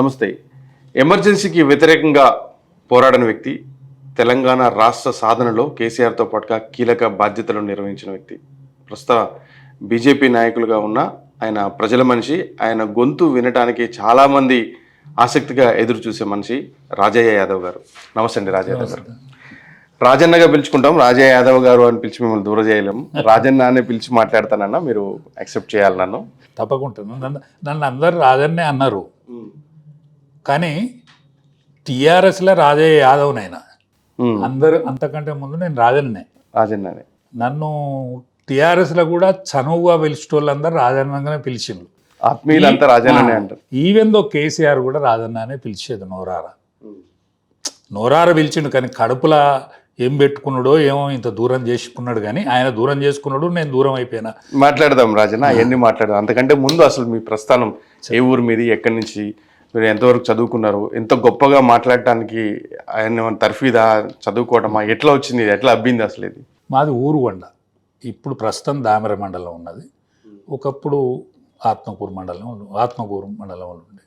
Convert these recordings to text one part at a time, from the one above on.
నమస్తే. ఎమర్జెన్సీకి వ్యతిరేకంగా పోరాడిన వ్యక్తి తెలంగాణ రాష్ట్ర సాధనలో కేసీఆర్తో పాటుగా కీలక బాధ్యతలు నిర్వహించిన వ్యక్తి. ప్రస్తుత బీజేపీ నాయకులుగా ఉన్న ఆయన ప్రజల మనిషి ఆయన గొంతు వినటానికి చాలామంది ఆసక్తిగా ఎదురు చూసే మనిషి రాజయ్య యాదవ్ గారు. నమస్తే అండి రాజయ్య యాదవ్ గారు. రాజన్నగా పిలుచుకుంటాం. రాజయ్య యాదవ్ గారు అని పిలిచి మిమ్మల్ని దూరం చేయలేము రాజన్న అనే పిలిచి మాట్లాడతానన్నా మీరు యాక్సెప్ట్ చేయాలి నన్ను తప్పకుండా. నన్ను నన్ను అందరు రాజన్నే అన్నారు. కానీ టీఆర్ఎస్లో రాజయ్య యాదవ్ నైనా ఉమ్, అందరు అంతకంటే ముందు నేను రాజన్నే రాజన్ననే. నన్ను టీఆర్ఎస్లో కూడా చనువుగా పిలిచేటోళ్ళందరూ రాజన్నగానే పిలిచిండ్రు. ఆత్మీయులంతా రాజన్ననే అంటారు. ఈవెన్ దో కేసీఆర్ కూడా రాజన్న అనే పిలిచేది నోరార. నోరార పిలిచిండు కానీ కడుపులా ఏం పెట్టుకున్నాడో ఏమో ఇంత దూరం చేసుకున్నాడు కానీ ఆయన దూరం చేసుకున్నాడు నేను దూరం అయిపోయినా. మాట్లాడదాం రాజన్న అవన్నీ మాట్లాడదాం. అంతకంటే ముందు అసలు మీ ప్రస్థానం ఏ ఊరు మీది ఎక్కడి నుంచి మీరు ఎంతవరకు చదువుకున్నారు? ఎంత గొప్పగా మాట్లాడటానికి ఆయన తర్ఫీదా? చదువుకోవటమా? ఎట్లా వచ్చింది? ఎట్లా అబ్బింది అసలు ఇది? మాది ఊరుగొండ. ఇప్పుడు ప్రస్తుతం దామెర మండలం ఉన్నది. ఒకప్పుడు ఆత్మకూరు మండలం ఆత్మకూరు మండలంలో ఉండే.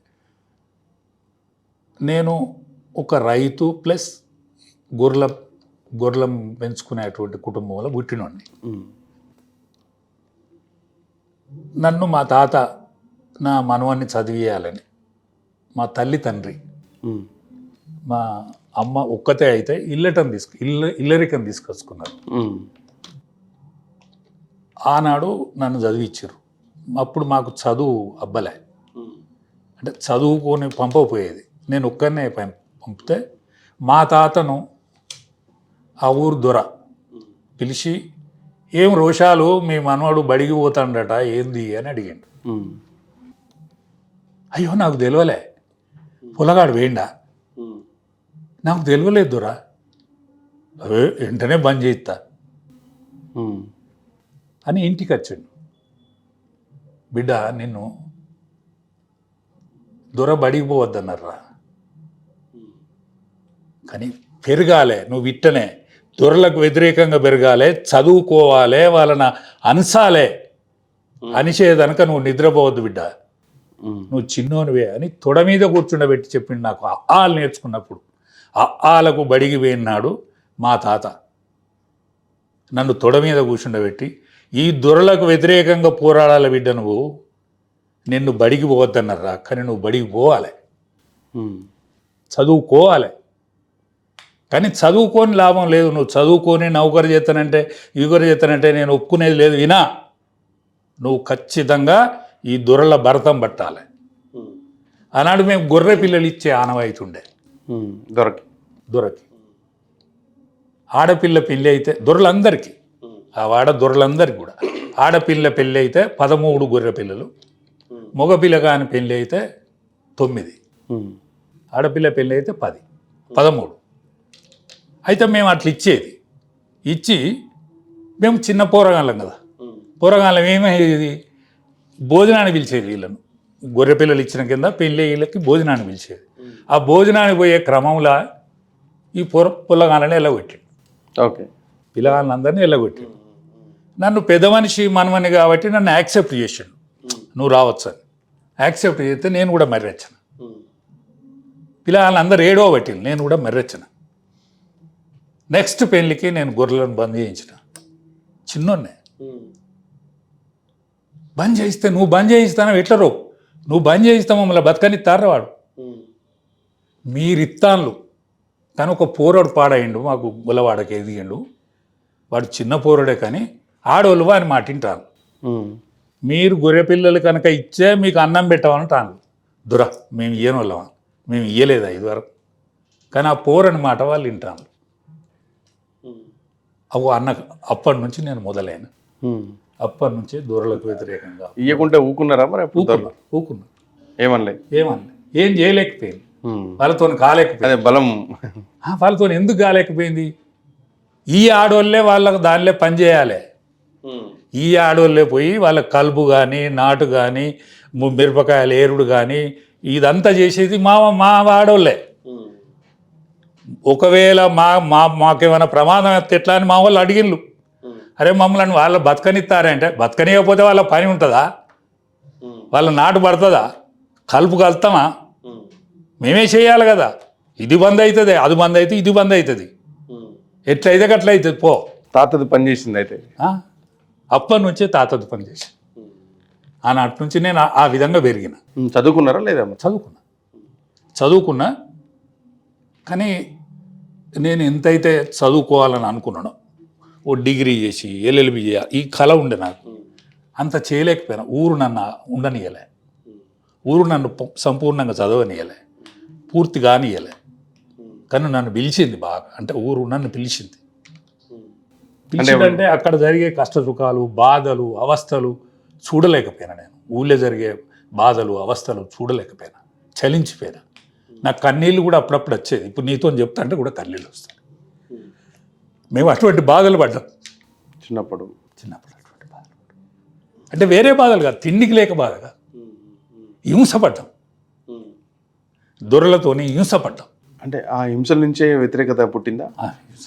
నేను ఒక రైతు ప్లస్ గొర్రెల గొర్రెల పెంచుకునేటువంటి కుటుంబంలో పుట్టినోడిని. నన్ను మా తాత నా మనవాన్ని చదివేయాలని మా తల్లి తండ్రి. మా అమ్మ ఒక్కతే అయితే ఇల్లటం తీసుకు ఇల్ల ఇల్లరికం తీసుకొచ్చుకున్నారు. ఆనాడు నన్ను చదివించారు అప్పుడు మాకు చదువు అబ్బలే. అంటే చదువుకొని పంపకపోయేది. నేను ఒక్కనే పంపితే మా తాతను ఆ ఊరు దొర పిలిచి ఏం రోషాలు? మీ మనవాడు బడికి పోతాడట ఏంది? అని అడిగాడు. అయ్యో నాకు తెలియలే పొలగాడు వేయండా? నాకు తెలియలేదు దొరా అవే వెంటనే బంద్ చేయిస్తా. అని ఇంటికి వచ్చాడు. బిడ్డ నిన్ను దొర బడికి పోవద్దన్నారా? కానీ పెరగాలే నువ్వు ఇట్టనే. దొరలకు వ్యతిరేకంగా పెరగాలే చదువుకోవాలి వాళ్ళని అనసాలే అనిచేదనక నువ్వు నిద్రపోవద్దు బిడ్డ. నువ్వు చిన్నోనివే అని తొడ మీద కూర్చుండబెట్టి చెప్పిండు నాకు. ఆలు నేర్చుకున్నప్పుడు. ఆలకు బడికి పోయినాడు మా తాత. నన్ను తొడ మీద కూర్చుండబెట్టి ఈ దొరలకు వ్యతిరేకంగా పోరాడాలి బిడ్డ నువ్వు. నిన్ను బడికి పోవద్దన్నారా? కానీ నువ్వు బడికి పోవాలి. చదువుకోవాలి. కానీ చదువుకొని లాభం లేదు. నువ్వు చదువుకొని నౌకరు చేస్తానంటే ఇగురు చేస్తానంటే నేను ఒప్పుకునేది లేదు. వినా. నువ్వు ఖచ్చితంగా ఈ దొరల భరతం పట్టాలి. ఆనాడు మేము గొర్రె పిల్లలు ఇచ్చే ఆనవాయితీ ఉండే ఉమ్, దొరకి. దొరకి. ఆడపిల్ల పెళ్ళి అయితే దొరలందరికీ. ఆ వాడ దొరలందరికీ కూడా. ఆడపిల్ల పెళ్ళి అయితే పదమూడు గొర్రె పిల్లలు. మగపిల్ల కాని పెళ్ళి అయితే తొమ్మిది. ఆడపిల్ల పెళ్ళి అయితే పది. పదమూడు. అయితే మేము అట్లా ఇచ్చేది. ఇచ్చి మేము చిన్న పోరగాళ్ళం కదా. పోరగాళ్ళం ఏమయ్యేది? భోజనాన్ని పిలిచేది వీళ్ళను. గొర్రె పిల్లలు ఇచ్చిన కింద పెళ్ళి వీళ్ళకి భోజనాన్ని పిలిచేది. ఆ భోజనానికి పోయే క్రమంలో ఈ పొర పుల్లగాళ్ళని ఎల్లగొట్టి ఓకే. పిల్లగాళ్ళందరినీ ఎల్లగొట్టి నన్ను పెద్ద మనిషి మనమని కాబట్టి నన్ను యాక్సెప్ట్ చేసాడు. నువ్వు రావచ్చు అని. యాక్సెప్ట్ చేస్తే నేను కూడా మర్రచ్చాను. పిల్లగాళ్ళందరూ ఏడో పట్టింది నేను కూడా మర్రచ్చాను. నెక్స్ట్ పెళ్ళికి నేను గొర్రెలను బంద్ చేయించిన. చిన్నోన్నే బంద్ చేయిస్తే నువ్వు బంద్ చేయిస్తాను ఎట్లా రో నువ్వు బంద్ చేయిస్తా మమ్మల్ని బతకనిస్తారా వాడు. మీరిత్తాన్లు. కానీ ఒక పోరాడు పాడయిండు మాకు గులవాడకి ఎదిగిండు వాడు చిన్న పోరాడే కానీ ఆడోళ్ళు వాని మాట వింటారు. ఉమ్, మీరు గొర్రె పిల్లలు కనుక ఇచ్చే మీకు అన్నం పెట్టమని దుర మేము ఇయ్యని వాళ్ళమా మేము ఇయ్యలేదా ఇదివరకు? కానీ ఆ పోరని మాట వాళ్ళు వింటాను అవు అన్న అప్పటి నుంచి నేను మొదలైన. అప్పటి నుంచే దూరలకు వ్యతిరేకంగా. ఇయ్యకుంటే ఊకున్నారా మరి అప్పుడు ఊకున్నా ఊకున్నా. ఏమనలే? ఏమన్నా ఏం చేయలేకపోయింది వాళ్ళతో కాలేకపోయింది బలం. ఆ, వాళ్ళతో ఎందుకు కాలేకపోయింది? ఈ ఆడోళ్ళే వాళ్ళకు దానిలో పని చేయాలి. ఈ ఆడోళ్ళే పోయి వాళ్ళ కలుపు కానీ నాటు కానీ మిరపకాయల ఏరుడు కానీ ఇదంతా చేసేది మా మా ఆడోళ్ళే. ఒకవేళ మా మా మాకేమైనా ప్రమాదం ఎట్లా అని మా వాళ్ళు అడిగిళ్ళు. అరే మమ్మల్ని వాళ్ళు బతకనిస్తారంటే బతకనియకపోతే వాళ్ళ పని ఉంటుందా? వాళ్ళ నాటు పడుతుందా? కలుపు కలుతామా? మేమే చేయాలి కదా. ఇది బంద్ అవుతుంది అది బంద్ అయితే ఇది బంద్ అవుతుంది ఎట్లయితే అట్లా అవుతుంది పో. తాతది పనిచేసింది అయితే. ఆ? అప్పటి నుంచే తాతది పని చేసి ఆనాటి నుంచి నేను ఆ- విధంగా పెరిగిన. చదువుకున్నారా లేదా? చదువుకున్నా. చదువుకున్నా. కానీ నేను ఎంతైతే చదువుకోవాలని అనుకున్నానో ఓ డిగ్రీ చేసి ఎల్ఎల్బి చేయాలి ఈ కళ ఉండే నాకు. అంత చేయలేకపోయినా ఊరు నన్ను ఉండనియలే. ఊరు నన్ను సంపూర్ణంగా చదవనియలే. పూర్తి కానియలే కానీ నన్ను పిలిచింది బాగా అంటే ఊరు నన్ను పిలిచింది. పిలిచిందంటే అక్కడ జరిగే కష్ట సుఖాలు బాధలు అవస్థలు చూడలేకపోయినా నేను. ఊళ్ళో జరిగే బాధలు అవస్థలు చూడలేకపోయినా. చలించిపోయినా. నాకు కన్నీళ్ళు కూడా అప్పుడప్పుడు వచ్చేది. ఇప్పుడు నీతో చెప్తా అంటే కూడా కన్నీళ్ళు వస్తాయి. మేము అటువంటి బాధలు పడ్డాం. చిన్నప్పుడు. చిన్నప్పుడు అటువంటి బాధలు అంటే వేరే బాధలు కాదు తిండికి లేక బాధ కాదు. హింసపడ్డాం దొరలతోని హింసపడ్డాం అంటే ఆ హింసల నుంచే వ్యతిరేకత పుట్టిందా? ఆ హింస